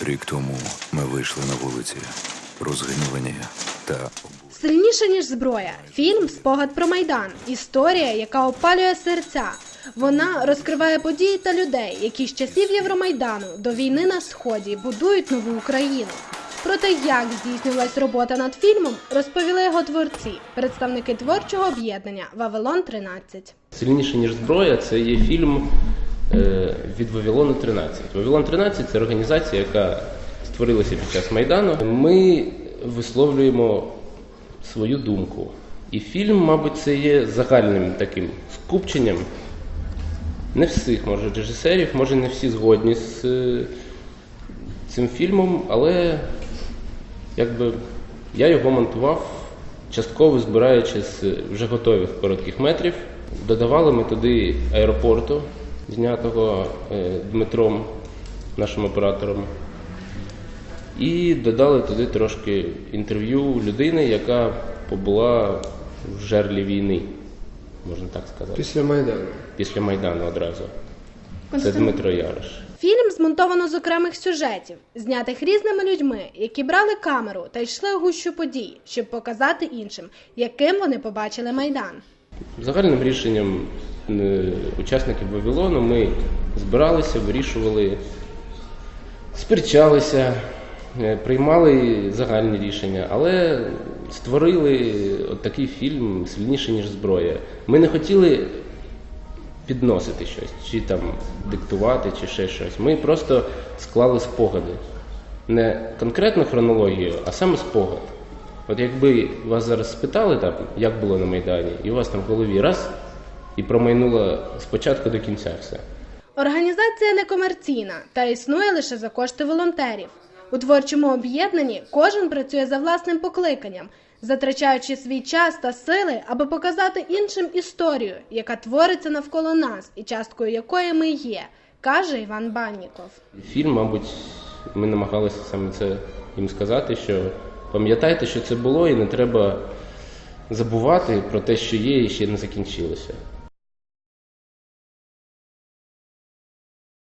Рік тому ми вийшли на вулиці, розгнівані та Сильніше ніж зброя. Фільм Спогад про майдан. Історія, яка опалює серця. Вона розкриває події та людей, які з часів Євромайдану до війни на сході будують нову Україну. Про те, як здійснювалась робота над фільмом, розповіли його творці, представники творчого об'єднання Вавилон 13 Сильніше, ніж зброя, це є фільм від Вавилону 13. Вавилон 13 це організація, яка створилася під час Майдану. Ми висловлюємо свою думку. І фільм, мабуть, це є загальним таким скупченням. Не всіх, може, режисерів, може, не всі згодні з е, цим фільмом, але якби я його монтував частково збираючи з вже готових коротких метрів. Додавали ми туди аеропорту, знятого е, Дмитром, нашим оператором. І додали туди трошки інтерв'ю людини, яка побула в жерлі війни, можна так сказати, Після Майдану. після Майдану одразу. Це Дмитро Ярош. Фільм змонтовано з окремих сюжетів, знятих різними людьми, які брали камеру та йшли у гущу подій, щоб показати іншим, яким вони побачили майдан. Загальним рішенням учасників Вавилону ми збиралися, вирішували, сперечалися, е, приймали загальні рішення, але створили от такий фільм сильніше, ніж зброя. Ми не хотіли підносити щось, чи там диктувати, чи ще щось. Ми просто склали спогади. Не конкретну хронологію, а саме спогад. От якби вас зараз спитали, там, як було на Майдані, і у вас там в голові раз і промайнуло спочатку до кінця все. Організація некомерційна та існує лише за кошти волонтерів. У творчому об'єднанні кожен працює за власним покликанням, затрачаючи свій час та сили, аби показати іншим історію, яка твориться навколо нас і часткою якої ми є, каже Іван Банніков. Фільм, мабуть, ми намагалися саме це їм сказати, що пам'ятайте, що це було, і не треба забувати про те, що є і ще не закінчилося.